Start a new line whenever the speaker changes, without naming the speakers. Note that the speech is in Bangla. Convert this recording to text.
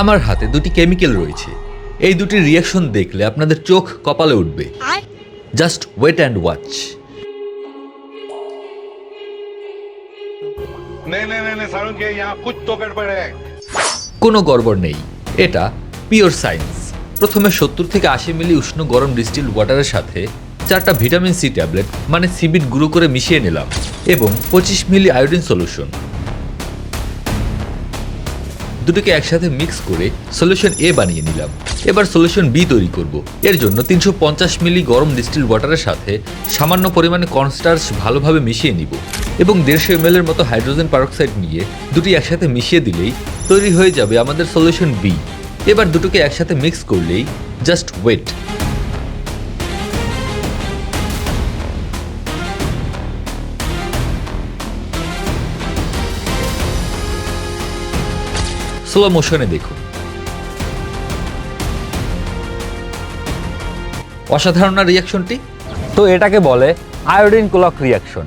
আমার হাতে দুটি কেমিক্যাল রয়েছে। এই দুটি রিয়াকশন দেখলে আপনাদের চোখ কপালে উঠবে। জাস্ট ওয়েট অ্যান্ড ওয়াচ কোনো গড়বড় নেই। এটা পিওর সায়েন্স প্রথমে সত্তর থেকে আশি মিলি উষ্ণ গরম ডিস্টিল ওয়াটারের সাথে চারটা ভিটামিন সি ট্যাবলেট মানে সিবিট গুঁড়ো করে মিশিয়ে নিলাম এবং পঁচিশ মিলি আয়োডিন সলিউশন দুটোকে একসাথে মিক্স করে সলিউশন এ বানিয়ে নিলাম। এবার সলিউশন বি তৈরি করব। এর জন্য তিনশো পঞ্চাশ মিলি গরম ডিস্টিল ওয়াটারের সাথে সামান্য পরিমাণে কনস্টার্চ ভালোভাবে মিশিয়ে নিব এবং দেড়শো এম এর মতো হাইড্রোজেন পারক্সাইড নিয়ে দুটি একসাথে মিশিয়ে দিলেই তৈরি হয়ে যাবে আমাদের সলিউশন বি। এবার দুটোকে একসাথে মিক্স করলেই জাস্ট ওয়েট। স্লো মোশনে দেখুন। অসাধারণ রিয়াকশনটি
তো এটাকে বলে আয়োডিন ক্লক রিয়াকশন